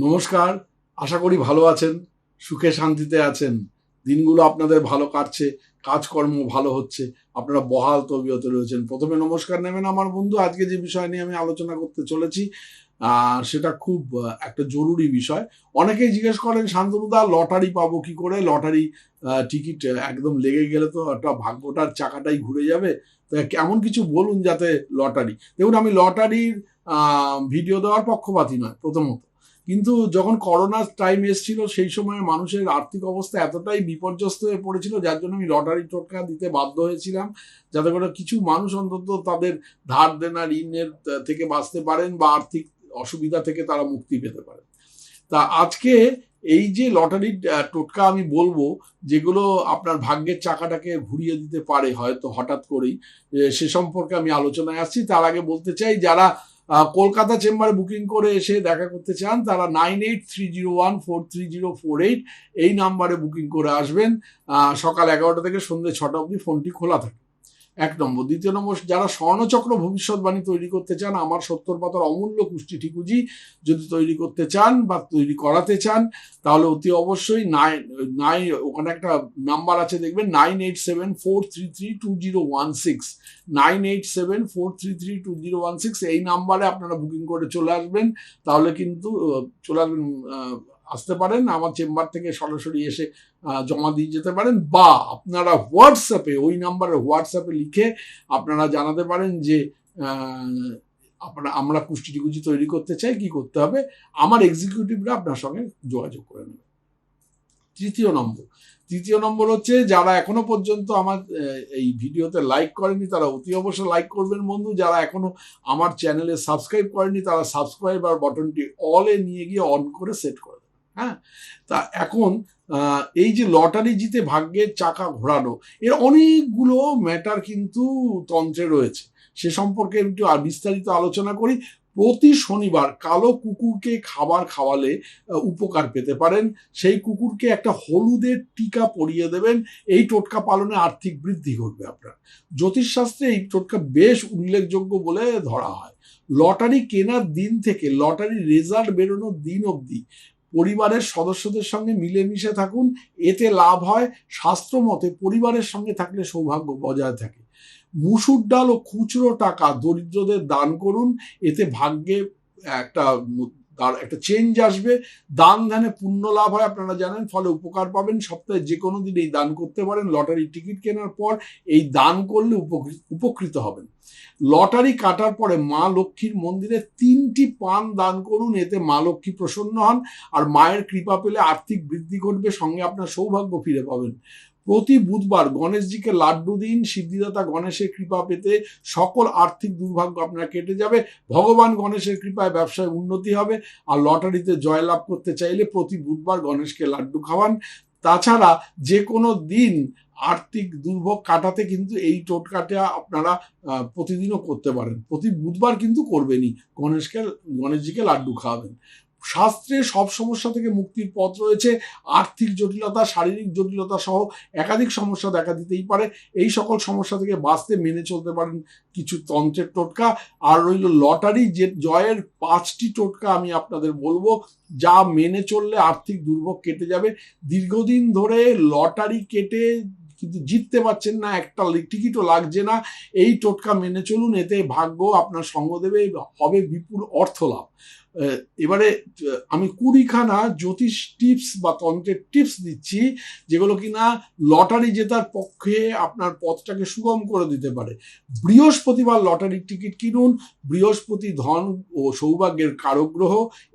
নমস্কার, আশা করি ভালো আছেন, সুখে শান্তিতে আছেন। দিনগুলো আপনাদের ভালো কাটছে, কাজকর্ম ভালো হচ্ছে, আপনারা বহাল তবিয়তে রয়েছেন। প্রথমে নমস্কার নেবেন আমার বন্ধু, আজকে যে বিষয় নিয়ে আমি আলোচনা করতে চলেছি আহ, সেটা খুব একটা জরুরি বিষয়। অনেকেই জিজ্ঞেস করেন শান্তনুদা লটারি পাবো কি করে? লটারি টিকিট একদম লেগে গেলে তো একটা ভাগ্যটার চাকাটাই ঘুরে যাবে। তো কেমন কিছু বলুন যাতে লটারি। দেখুন আমি লটারির ভিডিও দেওয়ার পক্ষপাতী নয় প্রথমত। কিন্তু যখন করোনার টাইম এসেছিল সেই সময় মানুষের আর্থিক অবস্থা এতটাই বিপর্যস্ত হয়ে পড়েছিল যার জন্য আমি লটারি টোটকা দিতে বাধ্য হয়েছিলাম। যাতে করে কিছু মানুষ অন্তত তাদের ধার দেনা ঋণের থেকে বাঁচতে পারেন বা আর্থিক অসুবিধা থেকে তারা মুক্তি পেতে পারে। তা আজকে এই যে লটারির টোটকা আমি বলব, যেগুলো আপনার ভাগ্যের চাকাটাকে ঘুরিয়ে দিতে পারে হয়তো হঠাৎ করেই সে সম্পর্কে আমি আলোচনায় আসছি। তার আগে বলতে চাই, যারা কলকাতা চেম্বারে বুকিং করে এসে দেখা করতে চান, তারা nine eight three zero one four three zero four eight এই নাম্বারে বুকিং করে আসবেন। সকাল এগারোটা থেকে সন্ধ্যে ছটা অবধি ফোনটি খোলা থাকে। এক নম্বর দ্বিতীয় নম্বর, যারা স্বর্ণচক্র ভবিষ্যৎবাণী তৈরি করতে চান, আমার সত্তর পাতার অমূল্য কুষ্টি ঠিকুজি যদি তৈরি করতে চান বা তৈরি করাতে চান, তাহলে অতি অবশ্যই নাইন নাইন ওখানে একটা নাম্বার আছে, দেখবেন nine eight seven four three three two zero one six nine eight seven four three three two zero one six এই নাম্বারে আপনারা বুকিং করে চলে আসবেন। তাহলে কিন্তু চলে আসবেন আসতে পারেন। আমার চেম্বার থেকে সরাসরি এসে জমা দিয়ে যেতে পারেন বা আপনারা হোয়াটসঅ্যাপে, ওই নাম্বারে হোয়াটসঅ্যাপে লিখে আপনারা জানাতে পারেন যে আপনারা, আমরা কুষ্টি টিকুচি তৈরি করতে চাই, কি করতে হবে? আমার এক্সিকিউটিভরা আপনার সঙ্গে যোগাযোগ করে নেবে। তৃতীয় নম্বর। তৃতীয় নম্বর হচ্ছে, যারা এখনও পর্যন্ত আমার এই ভিডিওতে লাইক করেনি, তারা অতি অবশ্যই লাইক করবেন বন্ধু। যারা এখনও আমার চ্যানেলে সাবস্ক্রাইব করেনি, তারা সাবস্ক্রাইব আর বটনটি অলে নিয়ে গিয়ে অন করে সেট করে হ্যাঁ? তা এখন এই যে লটারি জিতে ভাগ্যের চাকা ঘোরানো, এর অনেকগুলো ম্যাটার কিন্তু তন্ত্রে রয়েছে। সে সম্পর্কে একটু আর বিস্তারিত আলোচনা করি। প্রতি শনিবার কালো কুকুরকে খাবার খাওয়ালে উপকার পেতে পারেন। সেই কুকুরকে একটা হলুদের টিকা পরিয়ে দেবেন। এই টোটকা পালনে আর্থিক বৃদ্ধি ঘটবে আপনার। জ্যোতিষশাস্ত্রে এই টোটকা বেশ উল্লেখযোগ্য বলে ধরা হয়। লটারি কেনার দিন থেকে লটারি রেজাল্ট বেরোনোর দিন অবধি পরিবারের সদস্যদের সঙ্গে মিলেমিশে থাকুন, এতে লাভ হয় শাস্ত্র মতে পরিবারের সঙ্গে থাকলে সৌভাগ্য বজায় থাকে। মুসুর ডাল ও খুচরো টাকা দরিদ্রদের দান করুন, এতে ভাগ্যে একটা একটা চেঞ্জ আসবে, দান ধ্যানে পুণ্য লাভ হয় আপনারা জানেন, ফলে উপকার পাবেন। সপ্তাহে যে কোনো দিন এই দান করতে পারেন। লটারি টিকিট কেনার পর এই দান করলে উপকৃত হবেন। লটারি কাটার পরে মা লক্ষ্মীর মন্দিরে তিনটি পান দান করুন, এতে মা লক্ষ্মী প্রসন্ন হন। আর মায়ের কৃপা পেলে আর্থিক বৃদ্ধি ঘটবে, সঙ্গে আপনার সৌভাগ্য ফিরে পাবেন। প্রতি বুধবার গণেশজিকে লাড্ডু দিন, সিদ্ধিদাতা গণেশের কৃপা পেতে সকল আর্থিক দুর্ভাগ্য আপনার কেটে যাবে। ভগবান গণেশের কৃপায় ব্যবসায় উন্নতি হবে আর লটারিতে জয়লাভ করতে চাইলে প্রতি বুধবার গণেশকে লাড্ডু খাওয়ান। তাছাড়া যে কোনো দিন আর্থিক দুর্ভোগ কাটাতে কিন্তু এই টোটকাটা আপনারা প্রতিদিনও করতে পারেন। প্রতি বুধবার কিন্তু করবেনই। গণেশকে, গণেশজিকে লাড্ডু খাওয়াবেন। শাস্ত্রে সব সমস্যা থেকে মুক্তির পথ রয়েছে। আর্থিক জটিলতা, শারীরিক জটিলতা সহ একাধিক সমস্যা দেখা দিতেই পারে। এই সকল সমস্যা থেকে বাঁচতে মেনে চলতে পারেন কিছু তন্ত্রের টোটকা। আর রইল লটারি, যে জয়ের পাঁচটি টোটকা আমি আপনাদের বলব, যা মেনে চললে আর্থিক দুর্ভোগ কেটে যাবে। দীর্ঘদিন ধরে লটারি কেটে কিন্তু জিততে পারছেন না, একটা টিকিটও লাগছে না। এই টোটকা মেনে চলুন, এতে ভাগ্য আপনার সঙ্গ দেবে, হবে বিপুল অর্থ লাভ এবারে আমি কুড়িখানা জ্যোতিষ টিপস বা তন্ত্রের টিপস দিচ্ছি, যেগুলো কিনা লটারি জেতার পক্ষে আপনার পথটাকে সুগম করে দিতে পারে। বৃহস্পতিবার লটারির টিকিট কিনুন। বৃহস্পতি ধন ও সৌভাগ্যের কারক গ্রহ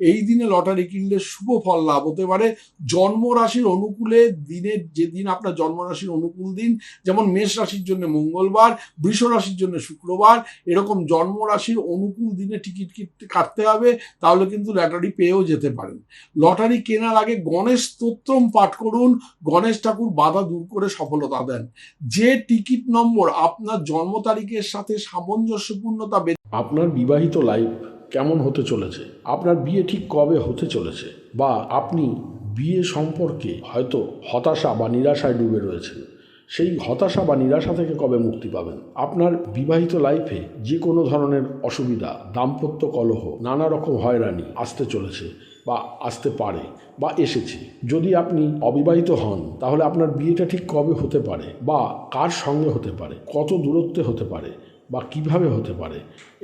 এই দিনে লটারি কিনলে শুভ ফল লাভ হতে পারে। জন্মরাশির অনুকূলে দিনের যে দিন আপনার জন্মরাশির অনুকূল দিন, যেমন মেষ রাশির জন্য মঙ্গলবার, বৃষ রাশির জন্য শুক্রবার, এরকম জন্মরাশির অনুকূল দিনে টিকিট কাটতে হবে। তাহলে কিন্তু লটারি পেয়েও যেতে পারেন। লটারি কেনার আগে গণেশ স্তোত্রম পাঠ করুন। গণেশ ঠাকুর বাধা দূর করে সফলতা দেন। যে টিকিট নম্বর আপনার জন্ম তারিখের সাথে সামঞ্জস্যপূর্ণতা আপনার বিবাহিত লাইফ কেমন হতে চলেছে? আপনার বিয়ে ঠিক কবে হতে চলেছে? বা আপনি বিয়ে সম্পর্কে হয়তো হতাশা বা নিরাশায় ডুবে রয়েছেন। সেই হতাশা বা নিরাশা থেকে কবে মুক্তি পাবেন? আপনার বিবাহিত লাইফে যে কোনো ধরনের অসুবিধা, দাম্পত্য কলহ, নানা রকম হয়রানি আসতে চলেছে বা আসতে পারে বা এসেছে। যদি আপনি অবিবাহিত হন, তাহলে আপনার বিয়েটা ঠিক কবে হতে পারে বা কার সঙ্গে হতে পারে? কত দূরত্বে হতে পারে? বা কীভাবে হতে পারে,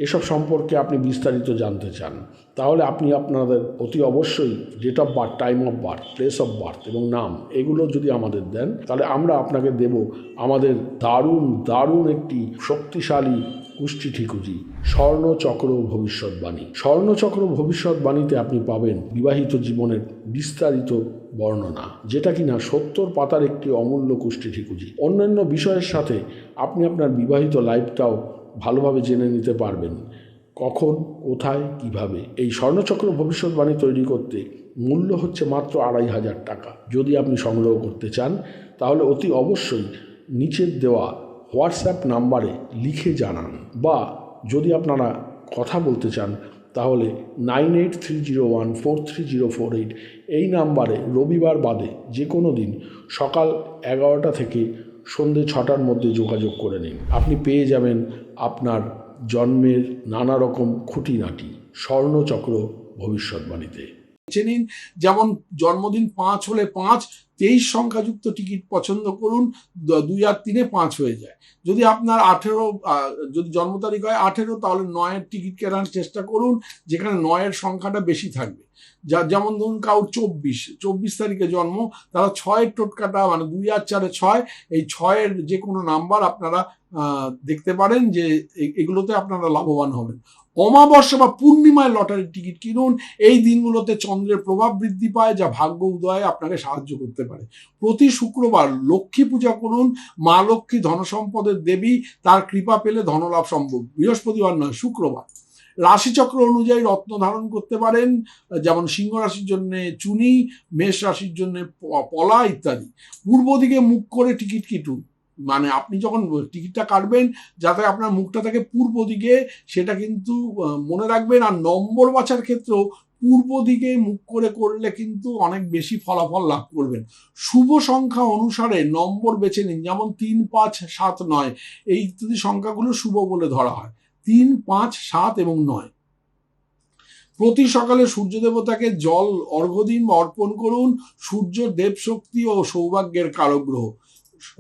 এসব সম্পর্কে আপনি বিস্তারিত জানতে চান, তাহলে আপনি আপনাদের অতি অবশ্যই date of birth time of birth place of birth এবং নাম এগুলো যদি আমাদের দেন, তাহলে আমরা আপনাকে দেব আমাদের দারুণ দারুণ একটি শক্তিশালী কুষ্টি ঠিকুজি স্বর্ণচক্র ভবিষ্যৎবাণী। স্বর্ণচক্র ভবিষ্যৎবাণীতে আপনি পাবেন বিবাহিত জীবনের বিস্তারিত বর্ণনা, যেটা কিনা সত্তর পাতার একটি অমূল্য কুষ্টি ঠিকুজি অন্যান্য বিষয়ের সাথে আপনি আপনার বিবাহিত লাইফটাও ভালোভাবে জেনে নিতে পারবেন। কখন, কোথায়, কীভাবে? এই স্বর্ণচক্র ভবিষ্যৎবাণী তৈরি করতে মূল্য হচ্ছে মাত্র আড়াই হাজার টাকা। যদি আপনি সংগ্রহ করতে চান, তাহলে অতি অবশ্যই নিচের দেওয়া হোয়াটসঅ্যাপ নাম্বারে লিখে জানান। বা যদি আপনারা কথা বলতে চান, তাহলে nine eight three zero one four three zero four eight এই নাম্বারে রবিবার বাদে যে কোনো দিন সকাল এগারোটা থেকে সন্ধে ছটার মধ্যে যোগাযোগ করে নিন। আপনি পেয়ে যাবেন আপনার জন্মের নানা রকম খুঁটিনাটি, স্বর্ণচক্র ভবিষ্যৎবাণীতে। বেছে নিন। যেমন জন্মদিন পাঁচ হলে পাঁচ, তেইশ সংখ্যাযুক্ত টিকিট পছন্দ করুন দুই আর তিনে পাঁচ হয়ে যায়। যদি আপনার আঠেরো যদি জন্ম তারিখ হয় আঠেরো, তাহলে নয়ের টিকিট কেনার চেষ্টা করুন, যেখানে নয়ের সংখ্যাটা বেশি থাকবে। যা, যেমন ধরুন কাউ চব্বিশ চব্বিশ তারিখে জন্ম, তারা ছয়ের টোটকাটা মানে দুই আর চারে ছয়, এই ছয়ের যে কোনো নাম্বার আপনারা দেখতে পারেন যে এগুলোতে আপনারা লাভবান হবেন। অমাবস্যা বা পূর্ণিমায় লটারির টিকিট কিনুন, এই দিনগুলোতে চন্দ্রের প্রভাব বৃদ্ধি পায়, যা ভাগ্য উদয়ে আপনাকে সাহায্য করতে পারে। প্রতি শুক্রবার লক্ষ্মী পূজা করুন, মা লক্ষ্মী ধনসম্পদের দেবী, তার কৃপা পেলে ধনলাভ সম্ভব। বৃহস্পতিবার নয়, শুক্রবার। রাশিচক্র অনুযায়ী রত্ন ধারণ করতে পারেন, যেমন সিংহ রাশির জন্য চুনি, মেষ রাশির জন্য পলা ইত্যাদি। পূর্ব দিকে মুখ করে টিকিট কিটুন। মানে আপনি যখন টিকিটটা কাটবেন, যাতে আপনার মুখটা থাকে পূর্ব দিকে, সেটা কিন্তু মনে রাখবেন। আর নম্বর বাছার ক্ষেত্রেও পূর্ব দিকে মুখ করে করলে কিন্তু অনেক বেশি ফলাফল লাভ করবেন। শুভ সংখ্যা অনুসারে নম্বর বেছে নিন। যেমন তিন, পাঁচ, সাত, নয়। এই ইত্যাদি সংখ্যাগুলো শুভ বলে ধরা হয়। তিন, পাঁচ, সাত এবং নয়। প্রতি সকালে সূর্য দেবতাকে জল, অর্ঘ্য দিন বা অর্পণ করুন। সূর্য দেবশক্তি ও সৌভাগ্যের কারক গ্রহ।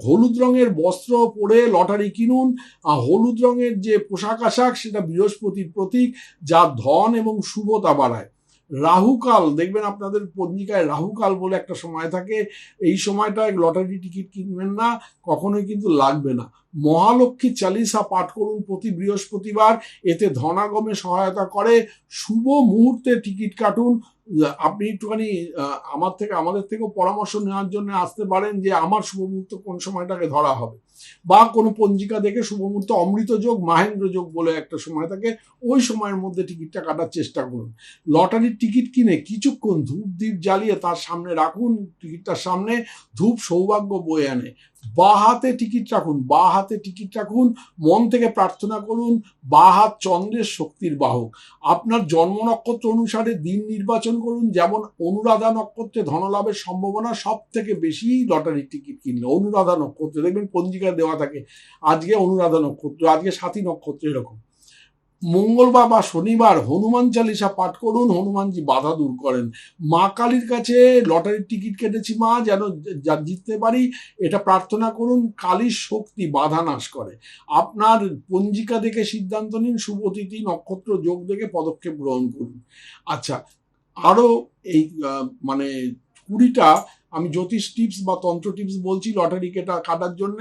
হলুদ রঙের বস্ত্র পরে লটারি কিনুন, আর হলুদ রঙের যে পোশাক আশাক সেটা বৃহস্পতির প্রতীক, যা ধন এবং শুভতা বাড়ায়। রাহুকাল, দেখবেন আপনাদের পঞ্জিকায় রাহুকাল বলে একটা সময় থাকে, এই সময়টায় লটারি টিকিট কিনবেন না, কখনোই কিন্তু লাগবে না। মহালক্ষ্মী চালিসা পাঠ করুন প্রতি বৃহস্পতিবার, এতে ধনাগমে সহায়তা করে, শুভ মুহূর্তে টিকিট কাটুন। আপনি একটুখানি আমার থেকে, আমাদের থেকেও পরামর্শ নেওয়ার জন্য আসতে পারেন যে, আমার শুভ মুহূর্ত কোন সময়টাকে ধরা হবে। বা কোনো পঞ্জিকা দেখে শুভ মুহূর্ত অমৃত যোগ, মাহেন্দ্র যোগ বলে একটা সময় থাকে, ওই সময়ের মধ্যে টিকিটটা কাটার চেষ্টা করুন। লটারির টিকিট কিনে কিছুক্ষণ ধূপ দ্বীপ জ্বালিয়ে তার সামনে রাখুন, টিকিটটার সামনে ধূপ সৌভাগ্য বয়ে আনে। বা হাতে টিকিট রাখুন, বা হাতে টিকিট রাখুন, মন থেকে প্রার্থনা করুন, বা হাত চন্দ্রের শক্তির বাহক। আপনার জন্ম নক্ষত্র অনুসারে দিন নির্বাচন করুন, যেমন অনুরাধা নক্ষত্রে ধনলাভের সম্ভাবনা সব থেকে বেশি লটারি টিকিট কিনলে। অনুরাধা নক্ষত্রে, দেখবেন পঞ্জিকা দেওয়া থাকে, আজকে অনুরাধা নক্ষত্র, আজকে সাথী নক্ষত্র এরকম। মঙ্গলবার বা শনিবার হনুমান চালিসা পাঠ করুন, হনুমানজি বাধা দূর করেন। মা কালীর কাছে লটারির টিকিট কেটেছি মা, যেন যা জিততে পারি, এটা প্রার্থনা করুন, কালীর শক্তি বাধা নাশ করে। আপনার পঞ্জিকা দেখে সিদ্ধান্ত নিন শুভতিথি নক্ষত্র যোগ দেখে পদক্ষেপ গ্রহণ করুন। আচ্ছা আরও এই মানে কুড়িটা আমি জ্যোতিষ টিপস বা তন্ত্র টিপস বলছি লটারি কেটা কাটার জন্য।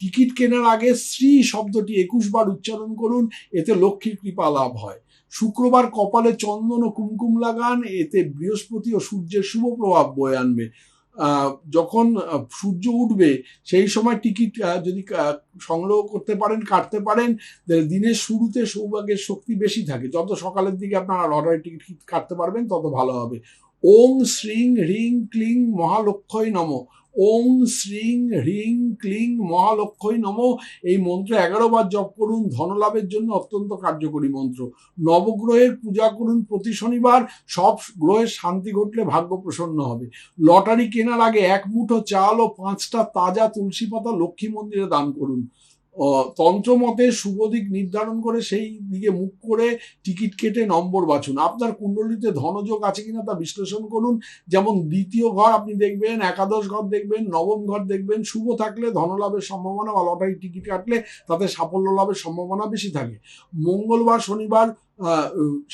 টিকিট কেনার আগে শ্রী শব্দটি একুশ বার উচ্চারণ করুন, এতে লক্ষ্মীর কৃপা লাভ হয়। শুক্রবার কপালে চন্দন ও কুমকুম লাগান, এতে বৃহস্পতি ও সূর্যের শুভ প্রভাব বয়ে আনবে। যখন সূর্য উঠবে, সেই সময় টিকিট যদি সংগ্রহ করতে পারেন, কাটতে পারেন দিনের শুরুতে সৌভাগ্যের শক্তি বেশি থাকে। যত সকালের দিকে আপনারা লটারি টিকিট কাটতে পারবেন, তত ভালো হবে। ওং শ্রীং হ্রিং ক্লিং মহালক্ষয় নম। ওং শ্রীং হ্রিং ক্লিং মহালক্ষয় নম। এই মন্ত্র এগারো বার জপ করুন, ধনলাভের জন্য অত্যন্ত কার্যকরী মন্ত্র। নবগ্রহের পূজা করুন প্রতি শনিবার, সব গ্রহের শান্তি ঘটলে ভাগ্য প্রসন্ন হবে। লটারি কেনার আগে এক মুঠো চাল ও পাঁচটা তাজা তুলসী পাতা লক্ষ্মী মন্দিরে দান করুন। তন্ত্রমতে শুভ দিক নির্ধারণ করে সেই দিকে মুখ করে টিকিট কেটে নম্বর বাছুন। আপনার কুণ্ডলিতে ধনযোগ আছে কিনা তা বিশ্লেষণ করুন। যেমন দ্বিতীয় ঘর আপনি দেখবেন, একাদশ ঘর দেখবেন, নবম ঘর দেখবেন, শুভ থাকলে ধনলাভের সম্ভাবনা বা লটারি টিকিট কাটলে তাতে সাফল্য লাভের সম্ভাবনা বেশি থাকে। মঙ্গলবার, শনিবার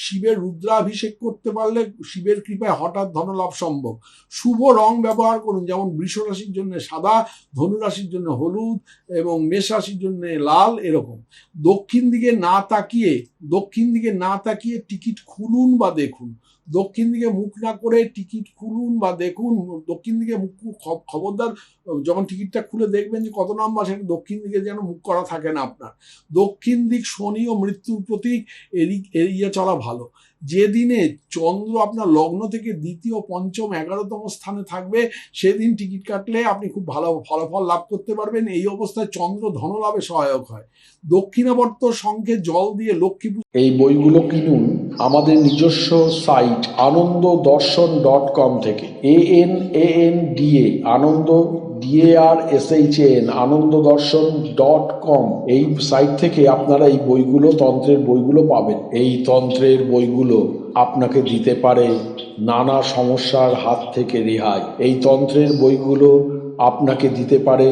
শিবের রুদ্রাভিষেক করতে পারলে শিবের কৃপায় হঠাৎ ধনলাভ সম্ভব। শুভ রং ব্যবহার করুন, যেমন বৃষ রাশির জন্য সাদা ধনু রাশির জন্য হলুদ এবং মেষ রাশির জন্য লাল, এরকম। দক্ষিণ দিকে না তাকিয়ে, দক্ষিণ দিকে না তাকিয়ে টিকিট খুলুন বা দেখুন। দক্ষিণ দিকে মুখ না করে টিকিট খুলুন বা দেখুন, দক্ষিণ দিকে মুখ, খবরদার যখন টিকিটটা খুলে দেখবেন যে কত নাম্বার, সেটা দক্ষিণ দিকে যেন মুখ করা থাকে না আপনার। দক্ষিণ দিক শনি ও মৃত্যুর প্রতীক এড়ি- এড়িয়ে চলা ভালো। যে দিনে চন্দ্র আপনার লগ্ন থেকে দ্বিতীয়, পঞ্চম, এগারোতম স্থানে থাকবে, সেদিন টিকিট কাটলে আপনি খুব ভালো ফলাফল লাভ করতে পারবেন। এই অবস্থায় চন্দ্র ধনলাভে সহায়ক হয়। দক্ষিণাবর্ত সংখ্যে জল দিয়ে লক্ষ্মী পূজা এই বইগুলো কিনুন আমাদের নিজস্ব সাইট আনন্দ দর্শন ডট কম থেকে। A N A N D A Anand DAR S Anand Darshan dot com এই সাইট থেকে আপনারা এই বইগুলো, তন্ত্রের বইগুলো পাবেন। এই তন্ত্রের বইগুলো আপনাকে দিতে পারে নানা সমস্যার হাত থেকে রেহাই। এই তন্ত্রের বইগুলো আপনাকে দিতে পারে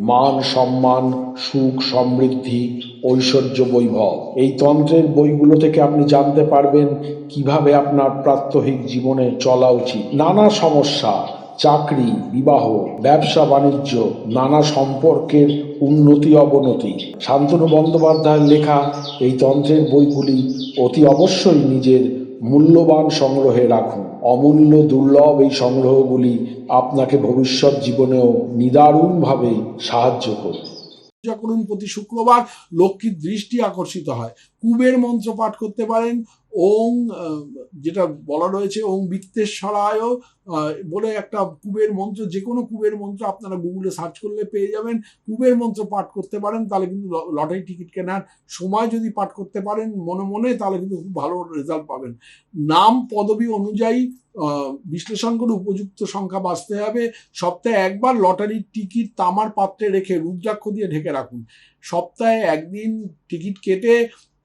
মান সম্মান, সুখ সমৃদ্ধি, ঐশ্বর্য বৈভব। এই তন্ত্রের বইগুলো থেকে আপনি জানতে পারবেন কীভাবে আপনার প্রাত্যহিক জীবনে চলা উচিত। নানা সমস্যা চাকরি, বিবাহ, ব্যবসা, বাণিজ্য, নানা সম্পর্কের উন্নতি, অবনতি। শান্তনু বন্দ্যোপাধ্যায়ের লেখা এই তন্ত্রের বইগুলি অতি অবশ্যই নিজের মূল্যবান সংগ্রহে রাখুন। অমূল্য, দুর্লভ এই সংগ্রহগুলি আপনাকে ভবিষ্যৎ জীবনেও নিদারুণভাবে সাহায্য করবে। পূজা করুন প্রতি শুক্রবার। লক্ষ্মীর দৃষ্টি আকর্ষিত হয়। কুবের মন্ত্র পাঠ করতে পারেন। ওং যেটা বলা রয়েছে, ওং বিত্তেশ্বরায় বলে একটা কুবের মন্ত্র যে কোনো কুবের মন্ত্র আপনারা গুগলে সার্চ করলে পেয়ে যাবেন। কুবের মন্ত্র পাঠ করতে পারেন, তাহলে কিন্তু লটারি টিকিট কেনার সময় যদি পাঠ করতে পারেন মনে মনে, তাহলে কিন্তু খুব ভালো রেজাল্ট পাবেন। নাম, পদবি অনুযায়ী বিশ্লেষণ করে উপযুক্ত সংখ্যা বাঁচতে হবে। সপ্তাহে একবার লটারির টিকিট তামার পাত্রে রেখে রুদ্রাক্ষ দিয়ে ঢেকে রাখুন। সপ্তাহে একদিন টিকিট কেটে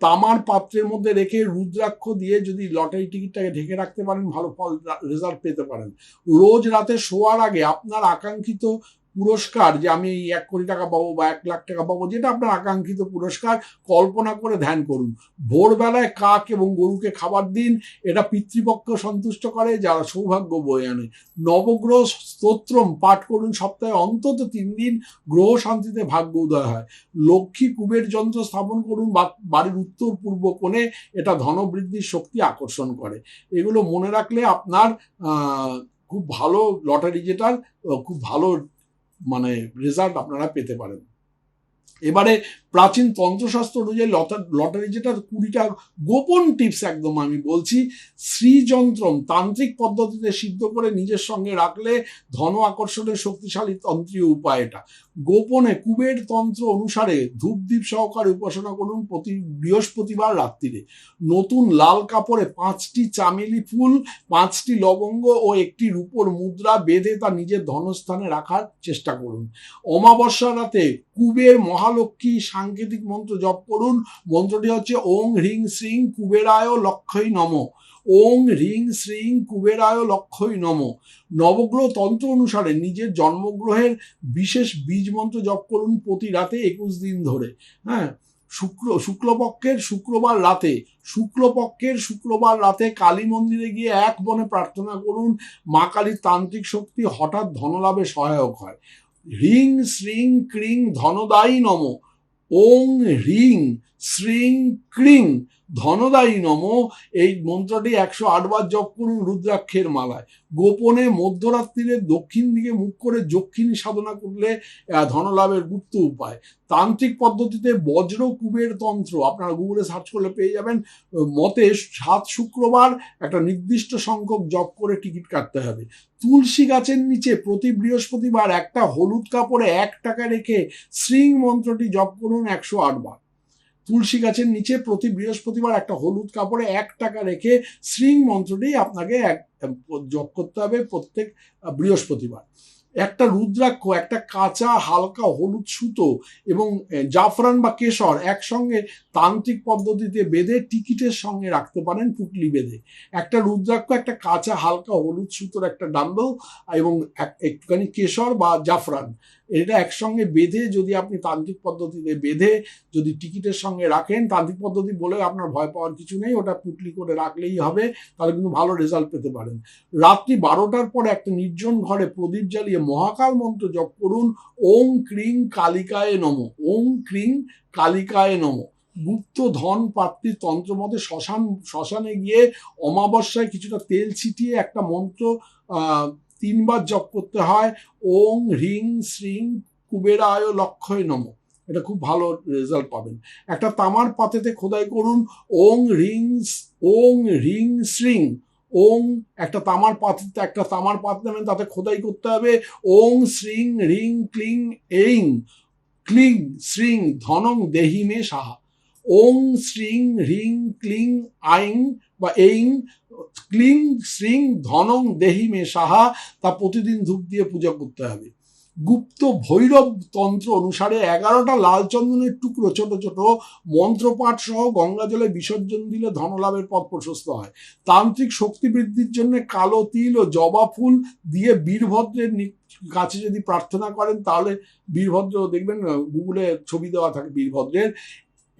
তামার পাত্রের মধ্যে রেখে রুদ্রাক্ষ দিয়ে যদি লটারি টিকিটটাকে ঢেকে রাখতে পারেন, ভালো ফল রেজাল্ট পেতে পারেন। রোজ রাতে শোয়ার আগে আপনার আকাঙ্ক্ষিত পুরস্কার যে আমি এক কোটি টাকা পাবো বা এক লাখ টাকা পাবো, যেটা আপনার আকাঙ্ক্ষিত পুরস্কার, কল্পনা করে ধ্যান করুন। ভোরবেলায় কাক এবং গরুকে খাবার দিন, এটা পিতৃপক্ষ সন্তুষ্ট করে, যারা সৌভাগ্য বয়ে আনে। নবগ্রহ স্তোত্রম পাঠ করুন, সপ্তাহে অন্তত তিন দিন, গ্রহ শান্তিতে ভাগ্য উদয় হয়। লক্ষ্মী কুবের যন্ত্র স্থাপন করুন বাড়ির উত্তর পূর্ব কোণে, এটা ধনবৃদ্ধির শক্তি আকর্ষণ করে। এগুলো মনে রাখলে আপনার খুব ভালো লটারি যেটার খুব ভালো মানে রেজাল্ট আপনারা পেতে পারেন। এবারে প্রাচীন তন্ত্রশাস্ত্র অনুযায়ী লটার যেটা কুড়িটা গোপন টিপস একদম আমি বলছি। শ্রীযন্ত্রম তান্ত্রিক পদ্ধতিতে সিদ্ধ করে নিজের সঙ্গে রাখলে ধন আকর্ষণের শক্তিশালী তন্ত্রীয় উপায় এটা। গোপনে কুবের তন্ত্র অনুসারে ধূপদীপ সহকারে উপাসনা করুন প্রতি বৃহস্পতিবার রাত্রিরে। নতুন লাল কাপড়ে পাঁচটি চামেলি ফুল, পাঁচটি লবঙ্গ ও একটি রূপোর মুদ্রা বেঁধে তা নিজের ধনস্থানে রাখার চেষ্টা করুন। অমাবস্যা রাতে কুবের মহালক্ষ্মী সাংকেতিক মন্ত্র জপ করুন। মন্ত্রটি হচ্ছে ওং হ্রিং শ্রিং কুবেরায় লক্ষ্যই নম। ওং হ্রিং শ্রিং কুবেরায় লক্ষ্যই নম। নবগ্রহ তন্ত্র অনুসারে নিজের জন্মগ্রহের বিশেষ বীজ মন্ত্র জপ করুন প্রতি রাতে একুশ দিন ধরে। হ্যাঁ শুক্র, শুক্লপক্ষের শুক্রবার রাতে, শুক্লপক্ষের শুক্রবার রাতে কালী মন্দিরে গিয়ে এক বনে প্রার্থনা করুন, মা কালীর তান্ত্রিক শক্তি হঠাৎ ধনলাভে সহায়ক হয়। হ্রিং শ্রিং ক্রিং ধনদায়ী নম। ওং হ্রিং শ্রিং ক্রিং ধনদায়ী নম, এই মন্ত্রটি একশো আটবার জপ করুন রুদ্রাক্ষের মালায়। গোপনে মধ্যরাত্রিরে দক্ষিণ দিকে মুখ করে যক্ষিণী সাধনা করলে ধনলাভের গুপ্ত উপায়। তান্ত্রিক পদ্ধতিতে বজ্র কুবের তন্ত্র আপনারা গুগলে সার্চ করলে পেয়ে যাবেন। মতে সাত শুক্রবার একটা নির্দিষ্ট সংখ্যক জপ করে টিকিট কাটতে হবে। তুলসী গাছের নিচে প্রতি বৃহস্পতিবার একটা হলুদ কাপড়ে এক টাকা রেখে শ্রিং মন্ত্রটি জপ করুন একশো আটবার তুলসী গাছের নিচে প্রতি বৃহস্পতিবার একটা হলুদ কাপড়ে এক টাকা রেখে শ্রিং মন্ত্রটি আপনাকে এক জপ করতে হবে প্রত্যেক বৃহস্পতিবার। একটা রুদ্রাক্ষ, একটা কাঁচা, হালকা হলুদ সুতো এবং জাফরান বা কেশর একসঙ্গে তান্ত্রিক পদ্ধতিতে বেঁধে টিকিটের সঙ্গে রাখতে পারেন পুটলি বেঁধে। একটা রুদ্রাক্ষ, একটা কাঁচা, হালকা হলুদ সুতোর একটা ডাম্বল এবং একটুখানি কেশর বা জাফরান। এটা একসঙ্গে বেঁধে যদি আপনি তান্ত্রিক পদ্ধতিতে বেঁধে যদি টিকিটের সঙ্গে রাখেন, তান্ত্রিক পদ্ধতি বলে আপনার ভয় পাওয়ার কিছু নেই, ওটা পুটলি করে রাখলেই হবে, তাহলে কিন্তু ভালো রেজাল্ট পেতে পারেন। রাত্রি বারোটার পরে একটা নির্জন ঘরে প্রদীপ জ্বালিয়ে মহাকাল মন্ত্র জপ করুন ওং ক্রিং কালিকায় নম ওং ক্রিং কালিকায় নম। গুপ্ত ধন প্রাপ্তির তন্ত্রমতে শ্মশান, শ্মশানে গিয়ে অমাবস্যায় কিছুটা তেল ছিটিয়ে একটা মন্ত্র তিনবার জপ করতে হয়। ওং, হ্রিং, শ্রিং, কুবেরায় লক্ষয় নম। এটা খুব ভালো রেজাল্ট পাবেন। একটা তামার পাতেতে খোদাই করুন, ওং রিং ওং রিং শ্রিং। ওং, একটা তামার পাত্রে একটা তামার পাত্র নেবেন, তাতে খোদাই করতে হবে। ওং, শ্রিং রিং ক্লিং, এইং। ক্লিং, শ্রিং, ধনং, দেহি মে সাহা। ওং, শ্রিং রিং ক্লিং, আইং বা এইং, ক্লিং, শ্রিং, ধনং, দেহি, মে সাহা, তা প্রতিদিন ধূপ দিয়ে পূজা করতে হবে। গুপ্ত ভৈরব তন্ত্র অনুসারে এগারোটা লাল চন্দনের টুকরো, ছোট ছোট মন্ত্রপাঠ সহ গঙ্গা জলে বিসর্জন দিলে ধনলাভের পথ প্রশস্ত হয়। তান্ত্রিক শক্তি বৃদ্ধির জন্য কালো তিল ও জবা ফুল দিয়ে বীরভদ্রের কাছে যদি প্রার্থনা করেন, তাহলে বীরভদ্র দেখবেন গুগলে ছবি দেওয়া থাকে বীরভদ্রের।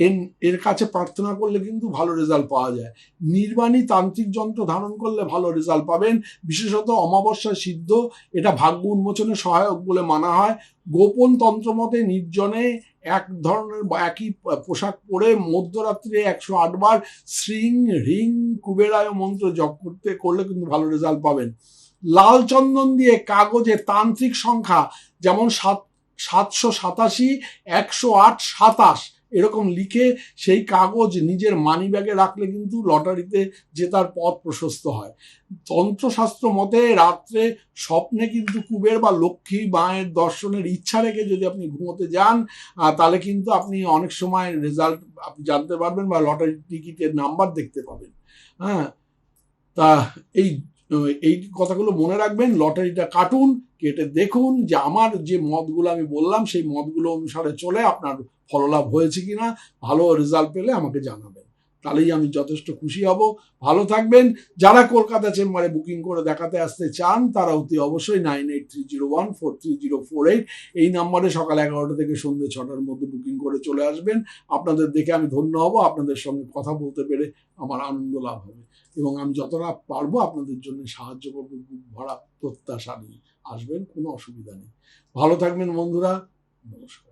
এন- এর কাছে প্রার্থনা করলে কিন্তু ভালো রেজাল্ট পাওয়া যায়। নির্বাণী তান্ত্রিক যন্ত্র ধারণ করলে ভালো রেজাল্ট পাবেন। বিশেষত অমাবস্যা সিদ্ধ, এটা ভাগ্য উন্মোচনে সহায়ক বলে মানা হয়। গোপন তন্ত্রমতে নির্জনে এক ধরনের একই পোশাক পরে মধ্যরাত্রে একশো আটবার শ্রিং রিং কুবেরায় মন্ত্র জপ করতে, করলে কিন্তু ভালো রেজাল্ট পাবেন। লাল চন্দন দিয়ে কাগজে তান্ত্রিক সংখ্যা, যেমন সাত, সাতশো সাতাশি, একশো আট, সাতাশ। এরকম লিখে সেই কাগজ নিজের মানি ব্যাগে রাখলে কিন্তু লটারিতে জেতার পথ প্রশস্ত হয়। তন্ত্রশাস্ত্র মতে রাত্রে স্বপ্নে কিন্তু কুবের বা লক্ষ্মী মায়ের দর্শনের ইচ্ছা রেখে যদি আপনি ঘুমোতে যান তাহলে কিন্তু আপনি অনেক সময় রেজাল্ট আপনি জানতে পারবেন বা লটারি টিকিটের নাম্বার দেখতে পাবেন। হ্যাঁ তা এই এই কথাগুলো মনে রাখবেন লটারিটা কাটুন, কেটে দেখুন যে আমার যে মতগুলো আমি বললাম, সেই মতগুলো অনুসারে চলে আপনার ফললাভ হয়েছে কিনা, ভালো রেজাল্ট পেলে আমাকে জানাবেন। তাহলেই আমি যথেষ্ট খুশি হব। ভালো থাকবেন। যারা কলকাতা চেম্বারে বুকিং করে দেখাতে আসতে চান, তারা অতি অবশ্যই nine eight three zero one four three zero four eight এই নাম্বারে সকাল এগারোটা থেকে সন্ধ্যে ছটার মধ্যে বুকিং করে চলে আসবেন। আপনাদের দেখে আমি ধন্য হব। আপনাদের সঙ্গে কথা বলতে পেরে আমার আনন্দ লাভ হবে। এবং আমি যতটা পারব, আপনাদের জন্য সাহায্য করব, বুক ভরা প্রত্যাশা নিয়ে। আসবেন, কোনো অসুবিধা নেই। ভালো থাকবেন বন্ধুরা। নমস্কার।